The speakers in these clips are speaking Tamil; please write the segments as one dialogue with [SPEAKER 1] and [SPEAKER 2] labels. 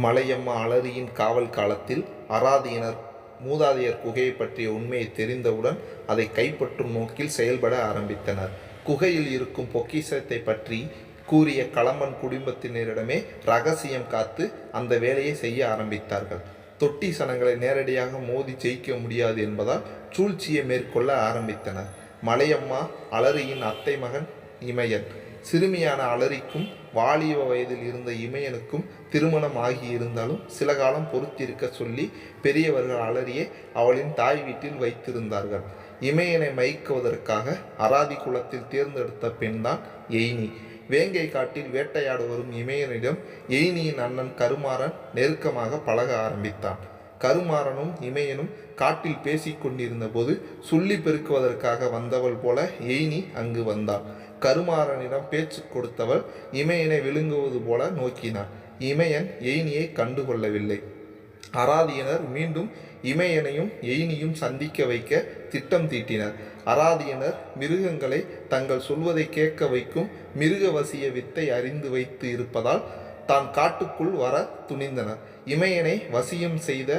[SPEAKER 1] மலையம்மா அலரியின் காவல் காலத்தில் அராதியினர் மூதாதையர் குகையை பற்றிய உண்மையை தெரிந்தவுடன் அதை கைப்பற்றும் நோக்கில் செயல்பட ஆரம்பித்தனர். குகையில் இருக்கும் பொக்கிசத்தை பற்றி கூறிய களம்பன் குடும்பத்தினரிடமே ரகசியம் காத்து அந்த வேலையை செய்ய ஆரம்பித்தார்கள். தொட்டி சனங்களை நேரடியாக மோதி ஜெயிக்க முடியாது என்பதால் சூழ்ச்சியை மேற்கொள்ள ஆரம்பித்தனர். மலையம்மா அலரியின் அத்தை மகன் இமயன். சிறுமியான அலரிக்கும் வாலிப வயதில் இருந்த இமயனுக்கும் திருமணம் ஆகியிருந்தாலும் சில காலம் பொறுத்திருக்க சொல்லி பெரியவர்கள் அலறியே அவளின் தாய் வீட்டில் வைத்திருந்தார்கள். இமயனை மயக்குவதற்காக அராதி குலத்தில் தேர்ந்தெடுத்த பெண்தான் எய்னி. வேங்கை காட்டில் வேட்டையாட வரும் இமயனிடம் எய்னியின் அண்ணன் கருமாறன் நெருக்கமாக பழக ஆரம்பித்தான். கருமாறனும் இமயனும் காட்டில் பேசிக்கொண்டிருந்த போது சுள்ளி பெருக்குவதற்காக வந்தவள் போல எய்னி அங்கு வந்தாள். கருமாறனிடம் பேச்சு கொடுத்தவள் இமயனை விழுங்குவது போல நோக்கினாள். இமயன் எயினியை கண்டுகொள்ளவில்லை. அராதியனர் மீண்டும் இமயனையும் எயினியும் சந்திக்க வைக்க திட்டம் தீட்டினர். அராதியனர் மிருகங்களை தங்கள் சொல்வதை கேட்க வைக்கும் மிருகவசிய வித்தை அறிந்து வைத்து இருப்பதால் தான் காட்டுக்குள் வர துணிந்தனர். இமயனை வசியம் செய்த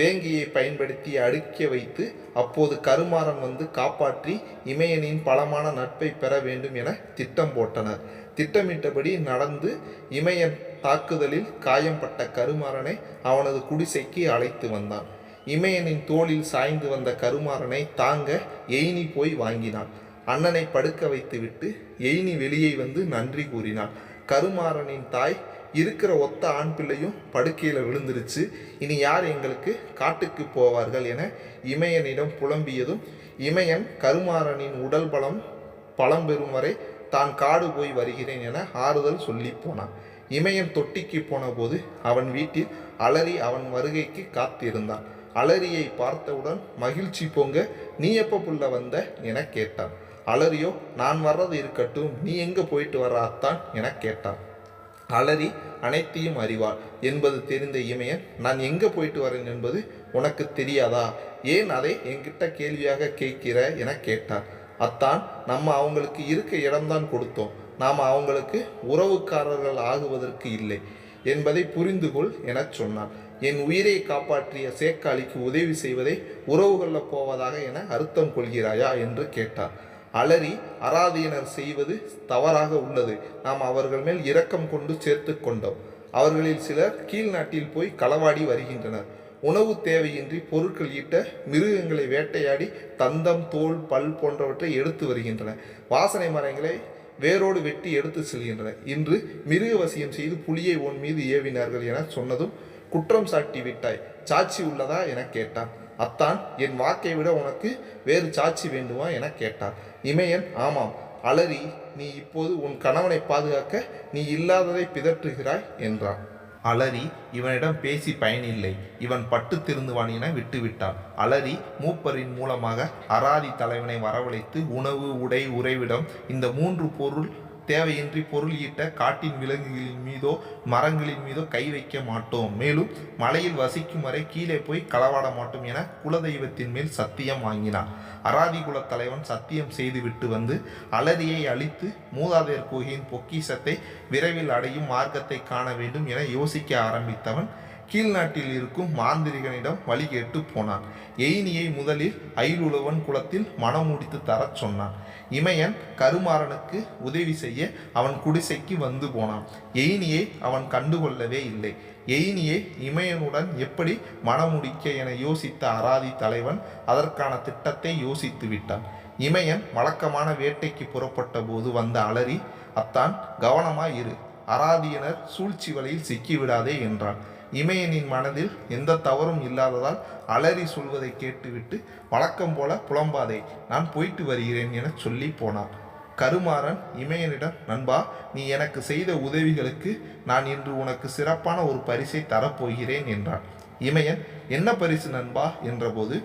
[SPEAKER 1] வேங்கியை பயன்படுத்தி அடுக்க வைத்து அப்போது கருமாறன் வந்து காப்பாற்றி இமயனின் பலமான நட்பை பெற வேண்டும் என திட்டம் போட்டனர். திட்டமிட்டபடி நடந்து இமயன் தாக்குதலில் காயம்பட்ட கருமாறனை அவனது குடிசைக்கு அழைத்து வந்தான். இமயனின் தோளில் சாய்ந்து வந்த கருமாறனை தாங்க எய்னி போய் வாங்கினான். அண்ணனை படுக்க வைத்துவிட்டு எய்னி வெளியே வந்து நன்றி கூறினான் கருமாறனின் தாய் இருக்கிற ஒத்த ஆண் பிள்ளையும் படுக்கையில் விழுந்துருச்சு. இனி யார் எங்களுக்கு காட்டுக்கு போவார்கள் என இமயனிடம் புலம்பியதும் இமயன் கருமாறனின் உடல் பலம் பலம் பெறும் வரை தான் காடு போய் வருகிறேன் என ஆறுதல் சொல்லி போனான். இமயன் தொட்டிக்கு போனபோது அவன் வீட்டில் அலறி அவன் வருகைக்கு காத்திருந்தான். அலரியை பார்த்தவுடன் மகிழ்ச்சி பொங்க நீ எப்போ புள்ள வந்த? என கேட்டான். அலரியோ நான் வர்றது இருக்கட்டும். நீ எங்கே போயிட்டு வர்றாத்தான் என கேட்டான். அலறி அனைத்தையும் அறிவாள் என்பது தெரிந்த இமயன் நான் எங்கே போயிட்டு வரேன் என்பது உனக்கு தெரியாதா? ஏன் அதை என்கிட்ட கேள்வியாக கேட்கிற? என கேட்டான். அத்தான் நம்ம அவங்களுக்கு இருக்க இடம்தான் கொடுத்தோம். நாம் அவங்களுக்கு உறவுக்காரர்கள் ஆகுவதற்கு இல்லை என்பதை புரிந்து கொள் எனச் சொன்னான். என் உயிரை காப்பாற்றிய சேக்காளிக்கு உதவி செய்வதை உறவு கொள்ளப் போவதாக என அர்த்தம் கொள்கிறாயா? என்று கேட்டார். அலறி அராதியினர் செய்வது தவறாக உள்ளது. நாம் அவர்கள் மேல் இரக்கம் கொண்டு சேர்த்து கொண்டோம். அவர்களில் சிலர் கீழ்நாட்டில் போய் களவாடி வருகின்றனர். உணவு தேவையின்றி பொருட்கள் ஈட்ட மிருகங்களை வேட்டையாடி தந்தம் தோல் பல் போன்றவற்றை எடுத்து வருகின்றன. வாசனை மரங்களை வேரோடு வெட்டி எடுத்து செல்கின்றன. இன்று மிருகவசியம் செய்து புலியை உன் மீது ஏவினார்கள் என சொன்னதும் குற்றம் சாட்டி விட்டாய். சாட்சி உள்ளதா என கேட்டான். அத்தான் என் வாக்கை விட உனக்கு வேறு சாட்சி வேண்டுமா என கேட்டார் இமயன் ஆமாம் அலறி நீ இப்போது உன் கணவனை பாதுகாக்க நீ இல்லாததை பிதற்றுகிறாய் என்றான். அலறி இவனிடம் பேசி பயனில்லை. இவன் பட்டு திருந்துவான் என விட்டுவிட்டான். அலறி மூப்பரின் மூலமாக அராதி தலைவனை வரவழைத்து உணவு உடை உறைவிடம் இந்த மூன்று பொருள் தேவையின்றி பொருள் ஈட்ட காட்டின் விலங்குகளின் மீதோ மரங்களின் மீதோ கை வைக்க மாட்டோம். மேலும் மலையில் வசிக்கும் வரை கீழே போய் களவாட மாட்டோம் என குலதெய்வத்தின் மேல் சத்தியம் வாங்கினார். அராதி குலத் தலைவன் சத்தியம் செய்துவிட்டு வந்து அலரியை அழித்து மூதாதையர் குகையின் பொக்கிசத்தை விரைவில் அடையும் மார்க்கத்தை காண வேண்டும் என யோசிக்க ஆரம்பித்தவன் கீழ்நாட்டில் இருக்கும் மாந்திரிகனிடம் வழி கேட்டு போனான். எயினியை முதலில் ஐலுழவன் குளத்தில் மனம் முடித்து தரச் சொன்னான். இமயன் கருமாறனுக்கு உதவி செய்ய அவன் குடிசைக்கு வந்து போனான். எயினியை அவன் கண்டுகொள்ளவே இல்லை. எயினியை இமயனுடன் எப்படி மணமுடிக்க என யோசித்த அராதி தலைவன் அதற்கான திட்டத்தை யோசித்து விட்டான். இமயன் வழக்கமான வேட்டைக்கு புறப்பட்ட போது வந்த அலறி அத்தான் கவனமாய் இரு. அராதியனர் சூழ்ச்சி வலையில் சிக்கிவிடாதே என்றான். இமயனின் மனதில் எந்த தவறும் இல்லாததால் அலறி சொல்வதை கேட்டுவிட்டு வழக்கம் போல புலம்பாதே நான் போயிட்டு வருகிறேன் என சொல்லி போனான். கருமாறன் இமயனிடம் நண்பா நீ எனக்கு செய்த உதவிகளுக்கு நான் இன்று உனக்கு சிறப்பான ஒரு பரிசை தரப்போகிறேன் என்றான். இமயன் என்ன பரிசு நண்பா? என்றபோது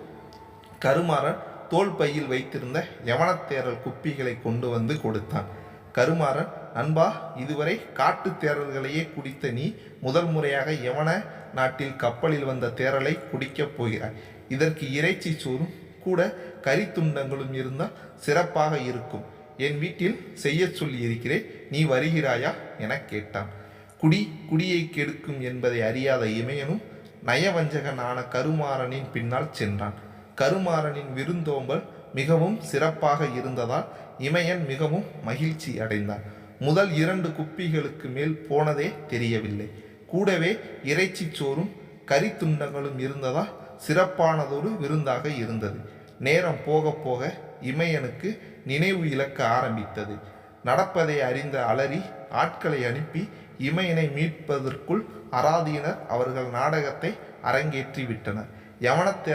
[SPEAKER 1] கருமாறன் தோல் பையில் வைத்திருந்த யவனத்தேரல் குப்பிகளை கொண்டு வந்து கொடுத்தான். கருமாறன் அன்பா இதுவரை காட்டு தேரல்களையே குடித்த நீ முதல் முறையாக யவன நாட்டில் கப்பலில் வந்த தேரலை குடிக்கப் போகிறாய். இதற்கு இறைச்சி சோறும் கூட கரித்துண்டங்களும் இருந்தால் சிறப்பாக இருக்கும். என் வீட்டில் செய்யச் சொல்லி இருக்கிறேன் நீ வருகிறாயா? என கேட்டான். குடி குடியை கெடுக்கும் என்பதை அறியாத இமயனும் நயவஞ்சகனான கருமாறனின் பின்னால் சென்றான். கருமாறனின் விருந்தோம்பல் மிகவும் சிறப்பாக இருந்ததால் இமயன் மிகவும் மகிழ்ச்சி அடைந்தான். முதல் இரண்டு குப்பிகளுக்கு மேல் போனதே தெரியவில்லை. கூடவே இறைச்சி சோறும் கறித்துண்டங்களும் இருந்ததால் சிறப்பானதொரு விருந்தாக இருந்தது. நேரம் போக போக இமயனுக்கு நினைவு இழக்க ஆரம்பித்தது. நடப்பதை அறிந்த அலறி ஆட்களை அனுப்பி இமயனை மீட்பதற்குள் அராதியினர் அவர்கள் நாடகத்தை அரங்கேற்றி விட்டனர். யவனத்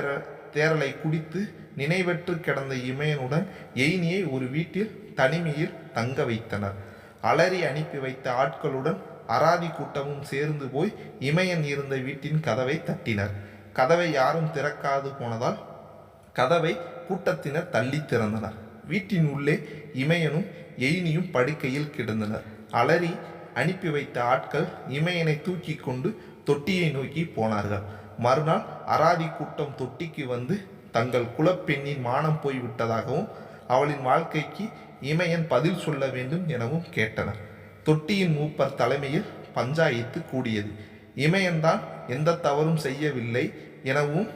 [SPEAKER 1] தேரலை குடித்து நினைவற்று கிடந்த இமயனுடன் எய்னியை ஒரு வீட்டில் தனிமையில் தங்க வைத்தனர். அலறி அனுப்பி வைத்த ஆட்களுடன் அராதி கூட்டமும் சேர்ந்து போய் இமயன் இருந்த வீட்டின் கதவை தட்டினர். கதவை யாரும் திறக்காது போனதால் கதவை கூட்டத்தினர் தள்ளி திறந்தனர். வீட்டின் உள்ளே இமயனும் எயினியும் படுக்கையில் கிடந்தனர். அலறி அனுப்பி வைத்த ஆட்கள் இமயனை தூக்கி கொண்டு தொட்டியை நோக்கி போனார்கள். மறுநாள் அராதி கூட்டம் தொட்டிக்கு வந்து தங்கள் குலப்பெண்ணின் மானம் போய்விட்டதாகவும் அவளின் வாழ்க்கைக்கு இமயன் பதில் சொல்ல வேண்டும் எனவும் கேட்டனர். தொட்டியின் மூப்பர் தலைமையில் பஞ்சாயத்து கூடியது. இமயன்தான் எந்த தவறும் செய்யவில்லை எனவும்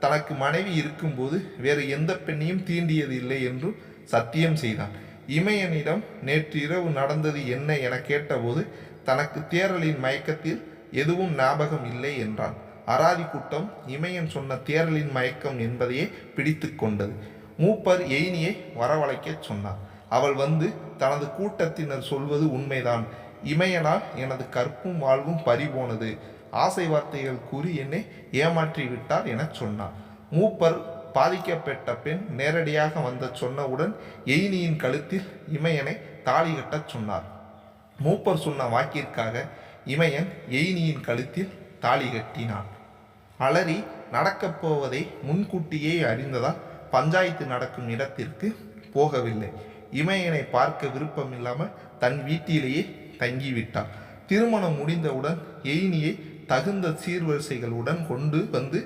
[SPEAKER 1] தனக்கு மனைவி இருக்கும்போது வேறு எந்த பெண்ணையும் தீண்டியது இல்லை என்றும் சத்தியம் செய்தான். இமயனிடம் நேற்று இரவு நடந்தது என்ன என கேட்டபோது தனக்கு தேரலின் மயக்கத்தில் எதுவும் ஞாபகம் இல்லை என்றான். அராதி கூட்டம் இமயன் சொன்ன தேரலின் மயக்கம் என்பதையே பிடித்து கொண்டது. மூப்பர் எய்னியை வரவழைக்கச் சொன்னார். அவள் வந்து தனது கூட்டத்தினர் சொல்வது உண்மைதான். இமையனால் எனது கற்பும் வாழ்வும் பறிபோனது. ஆசை வார்த்தைகள் கூறி என்னை ஏமாற்றி விட்டார் எனச் சொன்னார் மூப்பர் பாதிக்கப்பட்ட பெண் நேரடியாக வந்த சொன்னவுடன் எய்னியின் கழுத்தில் இமயனை தாலி கட்டச் சொன்னார். மூப்பர் சொன்ன வாக்கிற்காக இமயன் எய்னியின் கழுத்தில் தாலி கட்டினான். அலறி நடக்கப் போவதை முன்கூட்டியே அறிந்ததால் பஞ்சாயத்து நடக்கும் இடத்திற்கு போகவில்லை. இமயனை பார்க்க விருப்பமில்லாமல் தன் வீட்டிலேயே தங்கிவிட்டார் திருமணம் முடிந்தவுடன் எயினியை தகுந்த சீர்வரிசைகளுடன் கொண்டு வந்து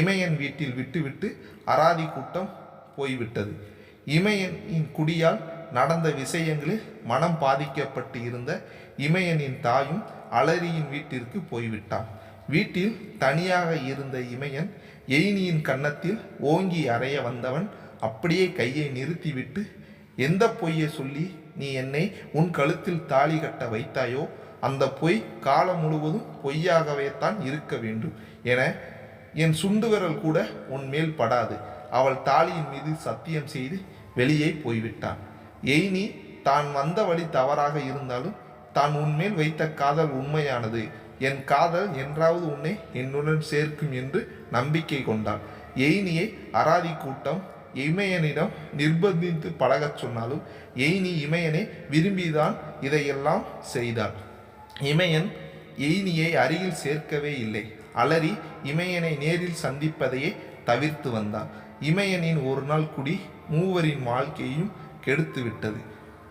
[SPEAKER 1] இமயன் வீட்டில் விட்டுவிட்டு அராதி கூட்டம் போய்விட்டது. இமயனின் குடியால் நடந்த விஷயங்களில் மனம் பாதிக்கப்பட்டு இருந்த இமயனின் தாயும் அலரியின் வீட்டிற்கு போய்விட்டான். வீட்டில் தனியாக இருந்த இமயன் எயினியின் கன்னத்தில் ஓங்கி அறைய வந்தவன் அப்படியே கையை நிறுத்திவிட்டு எந்த பொய்யை சொல்லி நீ என்னை உன் கழுத்தில் தாலி கட்ட வைத்தாயோ அந்த பொய் காலம் முழுவதும் பொய்யாகவே தான் இருக்க வேண்டும் என என் சுண்டு விரல் கூட உன் மேல் படாது. அவள் தாலியின் மீது சத்தியம் செய்து வெளியே போய்விட்டான். எய்னி தான் வந்த வழி தவறாக இருந்தாலும் தான் உன்மேல் வைத்த காதல் உண்மையானது. என் காதல் என்றாவது உன்னை என்னுடன் சேர்க்கும் என்று நம்பிக்கை கொண்டான் எய்னியை அராதி கூட்டம் இமயனிடம் நிர்பந்தித்து பழகச் சொன்னாலும் எய்னி இமயனை விரும்பிதான் இதையெல்லாம் செய்தாள் இமயன் எய்னியை அருகில் சேர்க்கவே இல்லை. அலறி இமயனை நேரில் சந்திப்பதையே தவிர்த்து வந்தான். இமயனின் ஒரு நாள் குடி மூவரின் வாழ்க்கையையும் கெடுத்து விட்டது.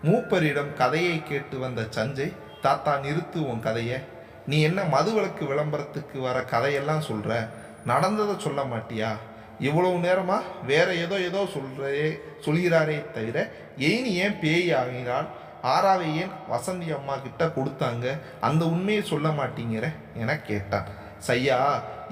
[SPEAKER 1] மூப்பரிடம் கதையை கேட்டு வந்த சஞ்சய் தாத்தா நிறுத்து உன் கதையை. நீ என்ன மதுவிலக்கு விளம்பரத்துக்கு வர கதையெல்லாம் சொல்கிற நடந்ததை சொல்ல மாட்டியா? இவ்வளவு நேரமாக வேற ஏதோ ஏதோ சொல்கிறே சொல்கிறாரே தவிர ஏன் ஏன் பேய் ஆகினாள்? ஆறாவை ஏன் வசந்தி அம்மா கிட்ட கொடுத்தாங்க? அந்த உண்மையை சொல்ல மாட்டீங்கிற என கேட்டான். சையா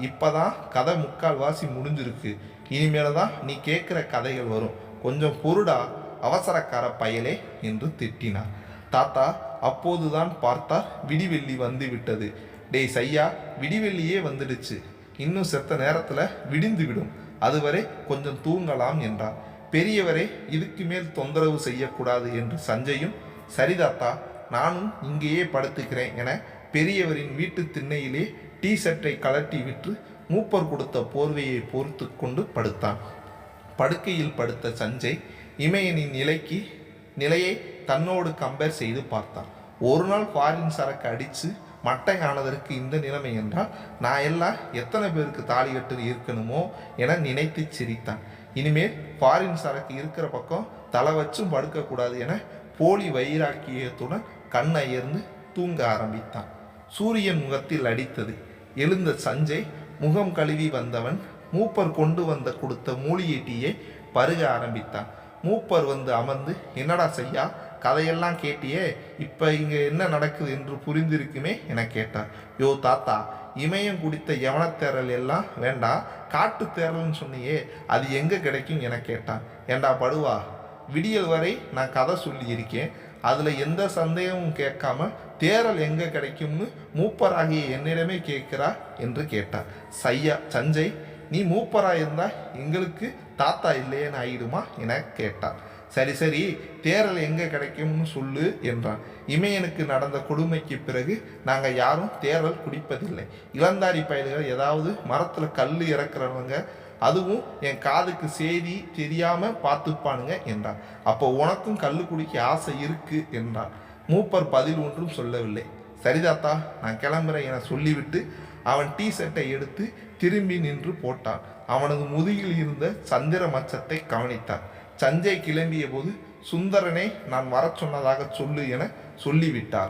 [SPEAKER 1] இப்போதான் கதை முக்கால் வாசி முடிஞ்சிருக்கு. இனிமேல தான் நீ கேட்குற கதைகள் வரும். கொஞ்சம் பொருடா அவசரக்கார பயலே என்று திட்டினார் தாத்தா அப்போதுதான் பார்த்தார் விடிவெள்ளி வந்து விட்டது. டேய் சையா விடிவெள்ளியே வந்துடுச்சு. இன்னும் செத்த நேரத்தில் விடிந்து விடும். அதுவரை கொஞ்சம் தூங்கலாம் என்றார் பெரியவரே இதுக்கு மேல் தொந்தரவு செய்யக்கூடாது என்று சஞ்சயும் சரிதாத்தா நானும் இங்கேயே படுத்துக்கிறேன் என பெரியவரின் வீட்டு திண்ணையிலே டீ ஷர்ட்டை கலட்டி விற்று மூப்பர் கொடுத்த போர்வையை பொறுத்து கொண்டு படுத்தான். படுக்கையில் படுத்த சஞ்சய் இமயனின் நிலைக்கு நிலையை தன்னோடு கம்பேர் செய்து பார்த்தான். ஒரு நாள் ஃபாரின் சரக்கு அடித்து மட்டையானதற்கு இந்த நிலைமை என்றால் நான் எல்லாம் எத்தனை பேருக்கு தாலி கட்டு இருக்கணுமோ என நினைத்து சிரித்தான். இனிமேல் ஃபாரின் சரக்கு இருக்கிற பக்கம் தலை வச்சும் படுக்கக்கூடாது என போலி வைராக்கியத்துடன் கண்ணை அயர்ந்து தூங்க ஆரம்பித்தான். சூரியன் முகத்தில் அடித்தது. எழுந்த சஞ்சய் முகம் கழுவி வந்தவன் மூப்பர் கொண்டு வந்த கொடுத்த மூலிகை டீயை பருக ஆரம்பித்தான். மூப்பர் வந்து அமர்ந்து என்னடா செய்யா? கதையெல்லாம் கேட்டியே இப்போ இங்கே என்ன நடக்குது என்று புரிந்திருக்குமே என கேட்டார். யோ தாத்தா இமயம் குடித்த யவனத்தேரல் எல்லாம் வேண்டாம் காட்டு தேரல்னு சொன்னியே அது எங்கே கிடைக்கும் என கேட்டான். ஏண்டா படுவா விடியல் வரை நான் கதை சொல்லியிருக்கேன் அதில் எந்த சந்தேகமும் கேட்காம தேரல் எங்கே கிடைக்கும்னு மூப்பராகிய என்னிடமே கேட்கிறா என்று கேட்டார். சையா சஞ்சய் நீ மூப்பராக இருந்தால் எங்களுக்கு தாத்தா இல்லையேன்னு ஆயிடுமா என கேட்டார். சரி சரி தேரல் எங்கே கிடைக்கும்னு சொல்லு என்றான். இமயனுக்கு நடந்த கொடுமைக்கு பிறகு நாங்கள் யாரும் தேரல் குடிப்பதில்லை. இளந்தாரி பயல்கள் ஏதாவது மரத்தில் கல் இறக்குறவங்க அதுவும் என் காதுக்கு செய்தி தெரியாமல் பார்த்துப்பானுங்க என்றான். அப்போ உனக்கும் கல் குடிக்க ஆசை இருக்கு என்றான். மூப்பர் பதில் ஒன்றும் சொல்லவில்லை. சரிதாத்தா நான் கிளம்புறேன் என சொல்லிவிட்டு அவன் டீ ஷர்ட்டை எடுத்து திரும்பி நின்று போட்டான். அவனது முதுகில் இருந்த சந்திர மச்சத்தை கவனித்தான். சஞ்சய் கிளம்பிய போது சுந்தரனை நான் வர சொன்னதாக சொல்லு என சொல்லிவிட்டார்.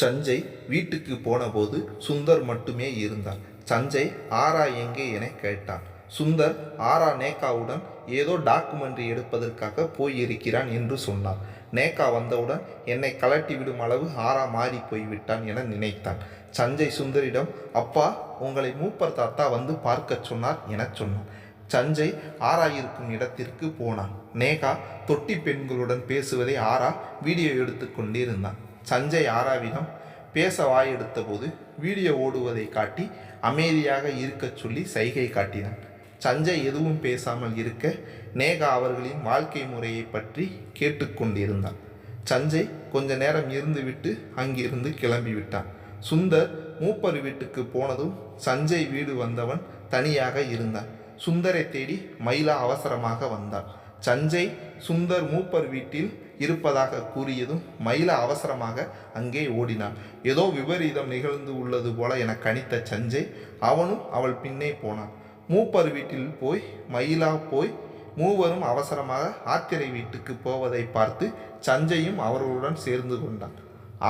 [SPEAKER 1] சஞ்சய் வீட்டுக்கு போனபோது சுந்தர் மட்டுமே இருந்தார். சஞ்சய் ஆரா எங்கே? என கேட்டான். சுந்தர் ஆரா நேகாவுடன் ஏதோ டாக்குமெண்ட்ரி எடுப்பதற்காக போயிருக்கிறான் என்று சொன்னார். நேகா வந்தவுடன் என்னை கலட்டி விடும் அளவு ஆரா மாறி போய்விட்டான் என நினைத்தான். சஞ்சய் சுந்தரிடம் அப்பா உங்களை மூப்பர் தாத்தா வந்து பார்க்கச் சொன்னார் எனச் சொன்னான். சஞ்சய் ஆரா இருக்கும் இடத்திற்கு போனான். நேகா தொட்டி பெண்களுடன் பேசுவதை ஆரா வீடியோ எடுத்து கொண்டிருந்தான். சஞ்சய் ஆராவிடம் பேச வாயெடுத்த போது வீடியோ ஓடுவதை காட்டி அமைதியாக இருக்கச் சொல்லி சைகை காட்டினான். சஞ்சய் எதுவும் பேசாமல் இருக்க நேகா அவர்களின் வாழ்க்கை முறையை பற்றி கேட்டுக்கொண்டிருந்தான் சஞ்சய் கொஞ்ச நேரம் இருந்துவிட்டு அங்கிருந்து கிளம்பி விட்டான் சுந்தர் மூப்பர் வீட்டுக்கு போனதும் சஞ்சய் வீடு வந்தவன் தனியாக இருந்தான். சுந்தரை தேடி மயிலா அவசரமாக வந்தாள். சஞ்சய் சுந்தர் மூப்பர் வீட்டில் இருப்பதாக கூறியதும் மயிலா அவசரமாக அங்கே ஓடினான் ஏதோ விபரீதம் நிகழ்ந்து உள்ளது போல என கணித்த சஞ்சய் அவனும் அவள் பின்னே போனான். மூப்பர் வீட்டில் போய் மயிலா போய் மூவரும் அவசரமாக ஆத்திரை வீட்டுக்கு போவதை பார்த்து சஞ்சயும் அவர்களுடன் சேர்ந்து கொண்டான்.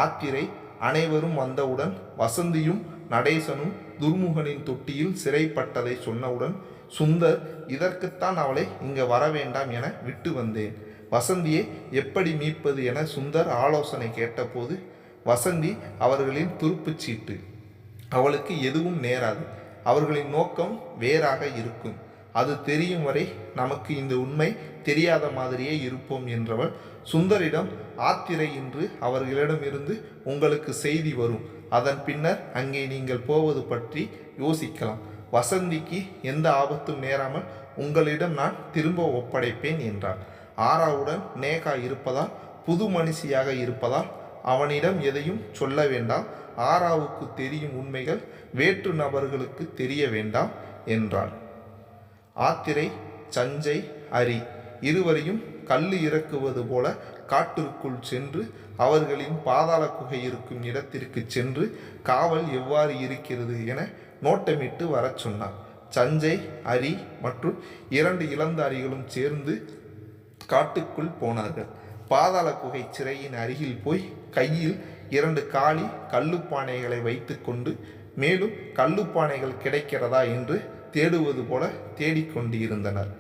[SPEAKER 1] ஆத்திரை அனைவரும் வந்தவுடன் வசந்தியும் நடேசனும் துர்முகனின் தொட்டியில் சிறைப்பட்டதை சொன்னவுடன் சுந்தர் இதற்குத்தான் அவளை இங்கே வர வேண்டாம் என விட்டு வந்தேன். வசந்தியை எப்படி மீட்பது என சுந்தர் ஆலோசனை கேட்டபோது வசந்தி அவர்களின் துருப்புச் சீட்டு. அவளுக்கு எதுவும் நேராது. அவர்களின் நோக்கம் வேறாக இருக்கும். அது தெரியும் வரை நமக்கு இந்த உண்மை தெரியாத மாதிரியே இருப்போம் என்றவள் சுந்தரிடம் ஆத்திரை இன்று அவர்களிடமிருந்து உங்களுக்கு செய்தி வரும். அதன் பின்னர் அங்கே நீங்கள் போவது பற்றி யோசிக்கலாம். வசந்திக்கு எந்த ஆபத்தும் நேராமல் உங்களிடம் நான் திரும்ப ஒப்படைப்பேன் என்றார் ஆராவுடன் நேகா இருப்பதால் புது மனுஷியாக இருப்பதால் அவனிடம் எதையும் சொல்ல வேண்டாம். ஆராவுக்கு தெரியும் உண்மைகள் வேற்று நபர்களுக்கு தெரிய வேண்டாம் என்றாள் ஆத்திரை சஞ்சய் அரி இருவரையும் கல்லு இறக்குவது போல காட்டிற்குள் சென்று அவர்களின் பாதாள குகை இருக்கும் இடத்திற்கு சென்று காவல் எவ்வாறு இருக்கிறது என நோட்டமிட்டு வரச் சொன்னார். சஞ்சய் அரி மற்றும் இரண்டு இளந்தாரிகளும் சேர்ந்து காட்டுக்குள் போனார்கள். பாதாள குகை சிறையின் அருகில் போய் கையில் இரண்டு காலி கல்லுப்பானைகளை வைத்துக்கொண்டு மேலும் கல்லுப்பானைகள் கிடைக்கிறதா? என்று தேடுவது போல தேடிக்கொண்டிருந்தனர்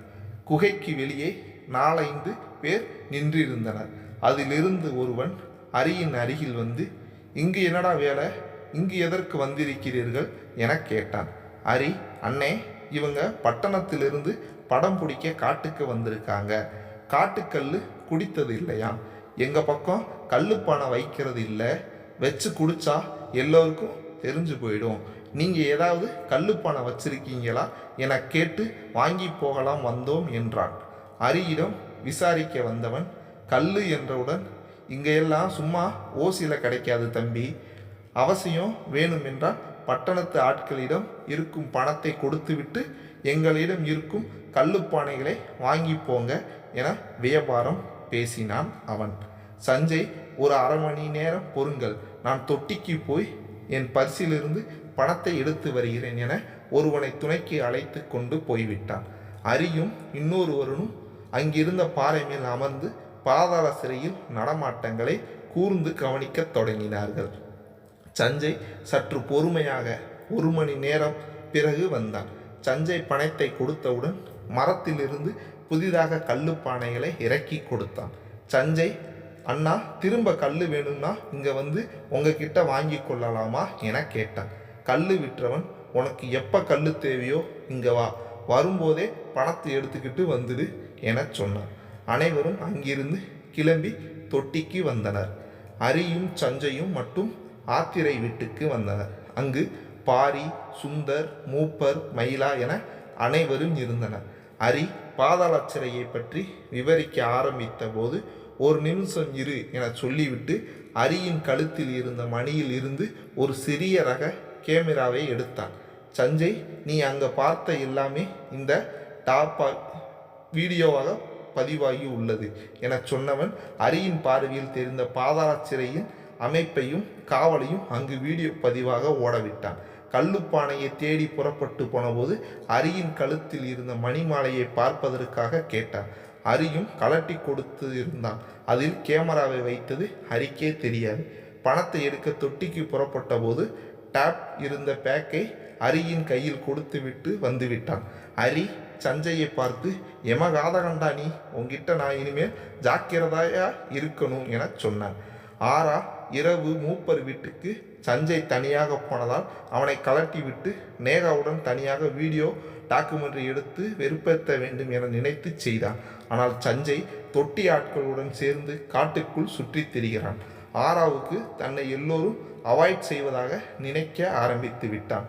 [SPEAKER 1] குகைக்கு வெளியே நாலைந்து பேர் நின்றிருந்தனர். அதிலிருந்து ஒருவன் அரியின் அருகில் வந்து இங்கு என்னடா வேலை? இங்கு எதற்கு வந்திருக்கிறீர்கள்? என கேட்டான். அரி அண்ணே இவங்க பட்டணத்திலிருந்து படம் பிடிக்க காட்டுக்கு வந்திருக்காங்க. காட்டுக்கல் குடித்தது இல்லையா எங்கள் பக்கம் கல்லுப்பானை வைக்கிறது இல்லை. வச்சு குடித்தா எல்லோருக்கும் தெரிஞ்சு போயிடும். நீங்கள் ஏதாவது கல்லுப்பானை வச்சிருக்கீங்களா? என கேட்டு வாங்கி போகலாம் வந்தோம் என்றான். அரியிடம் விசாரிக்க வந்தவன் கல்லு என்றவுடன் இங்கே எல்லாம் சும்மா ஓசியில் கிடைக்காது தம்பி. அவசியம் வேணுமென்றால் பட்டணத்து ஆட்களிடம் இருக்கும் பணத்தை கொடுத்துவிட்டு எங்களிடம் இருக்கும் கல்லுப்பானைகளை வாங்கி போங்க என வியாபாரம் பேசினான் அவன். சஞ்சய் ஒரு அரை மணி நேரம் பொறுங்கள். நான் தொட்டிக்கு போய் என் பர்சிலிருந்து பணத்தை எடுத்து வருகிறேன் என ஒருவனை துணைக்கு அழைத்து கொண்டு போய்விட்டான். அரியும் இன்னொருவரும் அங்கிருந்த பாறை மேல் அமர்ந்து பாதாள சிறையில் நடமாட்டங்களை கூர்ந்து கவனிக்கத் தொடங்கினார்கள். சஞ்சய் சற்று பொறுமையாக ஒரு மணி நேரம் பிறகு வந்தான். சஞ்சய் பணத்தை கொடுத்தவுடன் மரத்திலிருந்து புதிதாக கல்லுப்பானைகளை இறக்கி கொடுத்தான். சஞ்சய் அண்ணா திரும்ப கல் வேணும்னா இங்கே வந்து உங்ககிட்ட வாங்கி கொள்ளலாமா? என கேட்டான். கல் விற்றவன் உனக்கு எப்போ கல் தேவையோ இங்கே வா வரும்போதே பணத்தை எடுத்துக்கிட்டு வந்துடு என சொன்னான். அனைவரும் அங்கிருந்து கிளம்பி தொட்டிக்கு வந்தனர். அரியும் சஞ்சையும் மட்டும் ஆத்திரை வீட்டுக்கு வந்தனர். அங்கு பாரி சுந்தர் மூப்பர் மயிலா என அனைவரும் இருந்தனர். அரி பாதாளச்சிறையை பற்றி விவரிக்க ஆரம்பித்த போது ஒரு நிமிஷம் இரு என சொல்லிவிட்டு அரியின் கழுத்தில் இருந்த மணியில் இருந்து ஒரு சிறிய ரக கேமராவை எடுத்தான். சஞ்சய் நீ அங்கே பார்த்த எல்லாமே இந்த டாப்பா வீடியோவாக பதிவாகி உள்ளது என சொன்னவன் அரியின் பார்வையில் தெரிந்த பாதாள சிறையின் அமைப்பையும் காவலையும் அங்கு வீடியோ பதிவாக ஓடவிட்டான். கல்லுப்பானையை தேடி புறப்பட்டு போனபோது அரியின் கழுத்தில் இருந்த மணிமாலையை பார்ப்பதற்காக கேட்டான். அரியும் கலட்டி கொடுத்து இருந்தான் அதில் கேமராவை வைத்தது ஹரிக்கே தெரியாது. பணத்தை எடுக்க தொட்டிக்கு புறப்பட்ட போது டேப் இருந்த பேக்கை அரியின் கையில் கொடுத்துவிட்டு வந்துவிட்டான். அரி சஞ்சயை பார்த்து எமகாதகண்டா நீ உங்ககிட்ட நான் இனிமேல் ஜாக்கிரதையா இருக்கணும் என சொன்னான். ஆரா இரவு மூப்பர் வீட்டுக்கு சஞ்சய் தனியாக போனதால் அவனை கலட்டி விட்டு நேகாவுடன் தனியாக வீடியோ டாக்குமெண்ட்ரி எடுத்து வெறுப்பேற்ற வேண்டும் என நினைத்து செய்தான். ஆனால் சஞ்சய் தொட்டி ஆட்களுடன் சேர்ந்து காட்டுக்குள் சுற்றித் திரிகிறான். ஆராவுக்கு தன்னை எல்லோரும் அவாய்ட் செய்வதாக நினைக்க ஆரம்பித்து விட்டான்.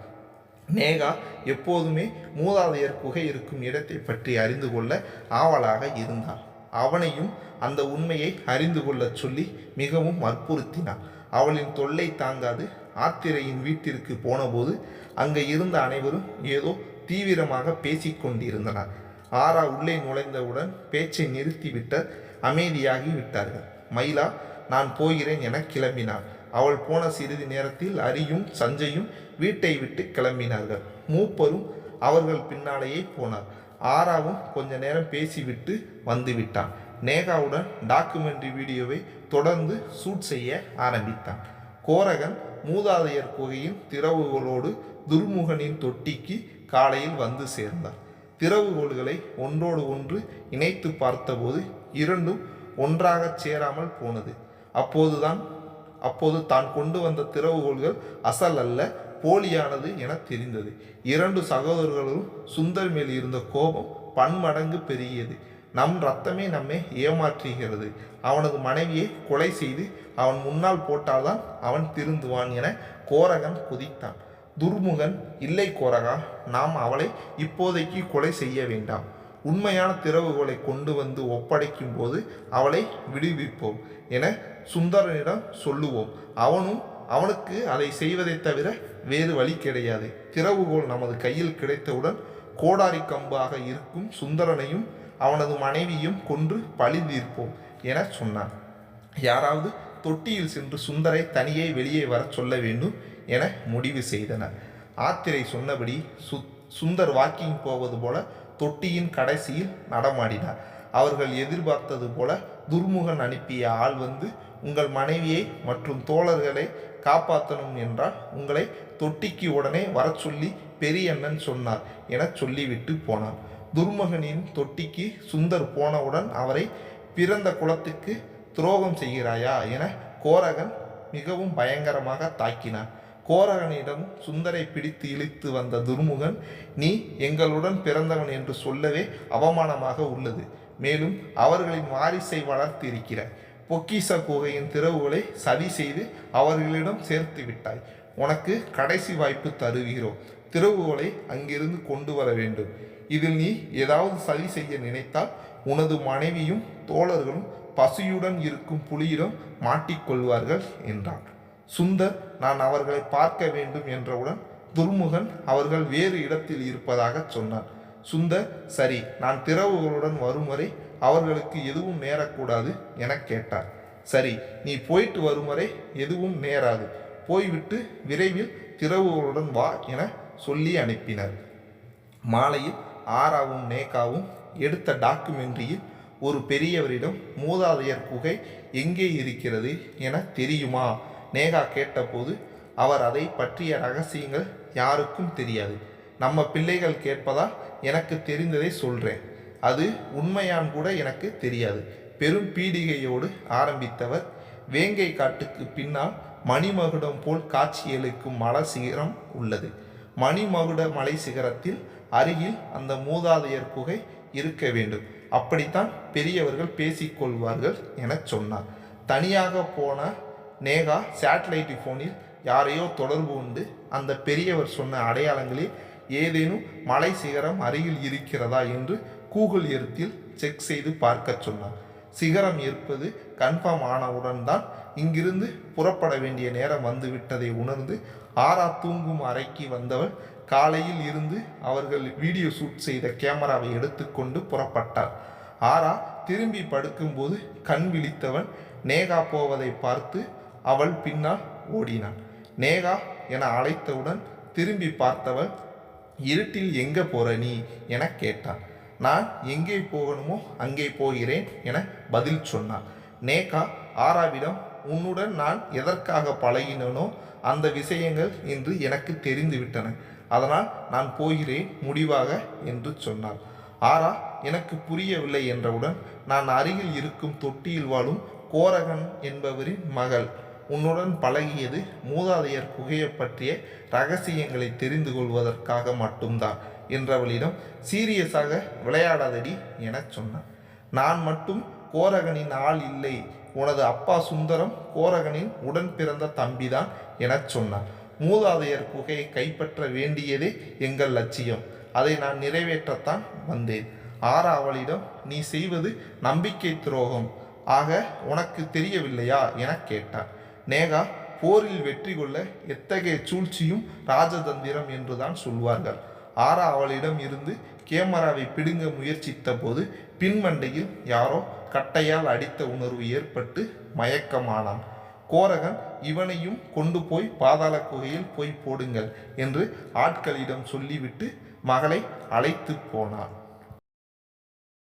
[SPEAKER 1] நேகா எப்போதுமே மூதாதையர் குகை இருக்கும் இடத்தை பற்றி அறிந்து கொள்ள ஆவலாக இருந்தாள் அவனையும் அந்த உண்மையை அறிந்து கொள்ளச் சொல்லி மிகவும் வற்புறுத்தினான். அவளின் தொல்லை தாங்காது ஆத்திரையின் வீட்டிற்கு போனபோது அங்கே இருந்த அனைவரும் ஏதோ தீவிரமாக பேசிக்கொண்டிருந்தனர் ஆரா உள்ளே நுழைந்தவுடன் பேச்சை நிறுத்திவிட்ட அமைதியாகி விட்டார்கள். மயிலா நான் போகிறேன் என கிளம்பினாள். அவள் போன சிறிது நேரத்தில் அரியும் சஞ்சயும் வீட்டை விட்டு கிளம்பினார்கள். மூப்பரும் அவர்கள் பின்னாலேயே போனார். ஆராவும் கொஞ்ச நேரம் பேசிவிட்டு வந்துவிட்டான். நேகாவுடன் டாக்குமெண்ட்ரி வீடியோவை தொடர்ந்து ஷூட் செய்ய ஆரம்பித்தான். கோரகன் மூதாதையர் குகையின் திறவுகளோடு துர்முகனின் தொட்டிக்கு காலையில் வந்து சேர்ந்தார் திறவுகோள்களை ஒன்றோடு ஒன்று இணைத்து பார்த்தபோது இரண்டும் ஒன்றாகச் சேராமல் போனது. அப்போதுதான் அப்போது தான் கொண்டு வந்த திறவுகோள்கள் அசல் அல்ல போலியானது என தெரிந்தது. இரண்டு சகோதரர்களும் சுந்தர் மேல் இருந்த கோபம் பன்மடங்கு பெருகியது. நம் ரத்தமே நம்மை ஏமாற்றுகிறது. அவனது மனைவியை கொலை செய்து அவன் முன்னால் போட்டால்தான் அவன் திருந்துவான் என கோரகன் குதித்தான். துர்முகன் இல்லை கோரகா நாம் அவளை இப்போதைக்கு கொலை செய்ய வேண்டாம். உண்மையான திறவுகோலை கொண்டு வந்து ஒப்படைக்கும் போது அவளை விடுவிப்போம் என சுந்தரனிடம் சொல்லுவோம். அவனும் அவனுக்கு அதை செய்வதை தவிர வேறு வழி கிடையாது. திறவுகோல் நமது கையில் கிடைத்தவுடன் கோடாரி கம்பாக இருக்கும் சுந்தரனையும் அவனது மனைவியும் கொன்று பழி தீர்ப்போம் என சொன்னான். யாராவது தொட்டியில் சென்று சுந்தரை தனியே வெளியே வரச் சொல்ல வேண்டும் என முடிவு செய்தனர். ஆத்திரை சொன்னபடி சு சுந்தர் வாக்கிங் போவது போல தொட்டியின் கடைசியில் நடமாடினார். அவர்கள் எதிர்பார்த்தது போல துர்முகன் அனுப்பிய ஆள் வந்து உங்கள் மனைவியை மற்றும் தோழர்களை காப்பாற்றணும் என்றால் உங்களை தொட்டிக்கு உடனே வர சொல்லி பெரியண்ணன் சொன்னார் என சொல்லிவிட்டு போனார் துர்மகனின் தொட்டிக்கு சுந்தர் போனவுடன் அவரை பிறந்த குலத்துக்கு துரோகம் செய்கிறாயா என கோரகன் மிகவும் பயங்கரமாக தாக்கினான். கோரகனிடம் சுந்தரை பிடித்து இழுத்து வந்த துர்முகன் நீ எங்களுடன் பிறந்தவன் என்று சொல்லவே அவமானமாக உள்ளது. மேலும் அவர்களின் வாரிசை வளர்த்திருக்கிறாய் பொக்கிச குகையின் திறவுகளை சதி செய்து அவர்களிடம் சேர்த்து விட்டாய். உனக்கு கடைசி வாய்ப்பு தருகிறோம். திறவுகளை அங்கிருந்து கொண்டு வர வேண்டும். இதில் நீ ஏதாவது சதி செய்ய நினைத்தால் உனது மனைவியும் தோழர்களும் பசியுடன் இருக்கும் புலியிடம் மாட்டிக்கொள்வார்கள் என்றான். சுந்தர் நான் அவர்களை பார்க்க வேண்டும் என்றவுடன் துர்முகன் அவர்கள் வேறு இடத்தில் இருப்பதாக சொன்னான். சுந்தர் சரி நான் திறவுகளுடன் வரும் வரை அவர்களுக்கு எதுவும் நேரக்கூடாது என கேட்டார். சரி நீ போயிட்டு வரும் வரை எதுவும் நேராது. போய்விட்டு விரைவில் திறவுகளுடன் வா என சொல்லி அனுப்பினர். மாலையில் ஆராவும் நேகாவும் எடுத்த டாக்குமெண்ட்ரியில் ஒரு பெரியவரிடம் மூதாதையர் குகை எங்கே இருக்கிறது என தெரியுமா? நேகா கேட்டபோது அவர் அதை பற்றிய ரகசியங்கள் யாருக்கும் தெரியாது. நம்ம பிள்ளைகள் கேட்பதா? எனக்கு தெரிந்ததை சொல்கிறேன் அது உண்மையான் கூட எனக்கு தெரியாது. பெரும் பீடிகையோடு ஆரம்பித்தவர் வேங்கை காட்டுக்கு பின்னால் மணிமகுடம் போல் காட்சியளிக்கும் மலை சிகரம் உள்ளது. மணிமகுட மலை சிகரத்தில் அருகில் அந்த மூதாதையர் குகை இருக்க வேண்டும். அப்படித்தான் பெரியவர்கள் பேசிக்கொள்வார்கள் எனச் சொன்னார். தனியாக போன நேகா சேட்டலைட் ஃபோனில் யாரையோ தொடர்பு கொண்டு அந்த பெரியவர் சொன்ன அடையாளங்களில் ஏதேனும் மலை சிகரம் அருகில் இருக்கிறதா என்று கூகுள் எர்த்தில் செக் செய்து பார்க்கச் சொன்னார் சிகரம் இருப்பது கன்ஃபார்ம் ஆனவுடன் தான் இங்கிருந்து புறப்பட வேண்டிய நேரம் வந்துவிட்டதை உணர்ந்து ஆரா தூங்கும் அறைக்கு வந்தவர் காலையில் இருந்து அவர்கள் வீடியோ ஷூட் செய்த கேமராவை எடுத்துக்கொண்டு புறப்பட்டார் ஆரா திரும்பி படுக்கும்போது கண் விழித்தவன் நேகா போவதை பார்த்து அவள் பின்னால் ஓடினான். நேகா என அழைத்தவுடன் திரும்பி பார்த்தவள் இருட்டில் எங்கே போகிற நீ? என கேட்டான். நான் எங்கே போகணுமோ அங்கே போகிறேன் என பதில் சொன்னான். நேகா ஆராவிடம் உன்னுடன் நான் எதற்காக பழகினனோ அந்த விஷயங்கள் இன்று எனக்கு தெரிந்துவிட்டன அதனால் நான் போகிறேன் முடிவாக என்று சொன்னார் ஆரா எனக்கு புரியவில்லை என்றவுடன் நான் அருகில் இருக்கும் தொட்டியில் வாழும் கோரகன் என்பவரின் மகள். உன்னுடன் பழகியது மூதாதையர் குகையை பற்றிய ரகசியங்களை தெரிந்து கொள்வதற்காக மட்டும்தான் என்றவளிடம் சீரியஸாக விளையாடாதடி எனச் சொன்னான். நான் மட்டும் கோரகனின் ஆள் இல்லை உனது அப்பா சுந்தரம் கோரகனின் உடன் பிறந்த தம்பிதான் எனச் சொன்னான். மூதாதையர் குகையை கைப்பற்ற வேண்டியதே எங்கள் லட்சியம். அதை நான் நிறைவேற்றத்தான் வந்தேன். ஆறாவளிடம் நீ செய்வது நம்பிக்கை துரோகம். ஆக உனக்கு தெரியவில்லையா? எனக் கேட்டார் நேகா போரில் வெற்றி கொள்ள எத்தகைய சூழ்ச்சியும் ராஜதந்திரம் என்றுதான் சொல்வார்கள். ஆரா அவளிடம் இருந்து கேமராவை பிடுங்க முயற்சித்த போது பின்மண்டையில் யாரோ கட்டையால் அடித்த உணர்வு ஏற்பட்டு மயக்கமானான். கோரகன் இவனையும் கொண்டு போய் பாதாள குகையில் போய் போடுங்கள் என்று ஆட்களிடம் சொல்லிவிட்டு மகளை அழைத்து போனான்.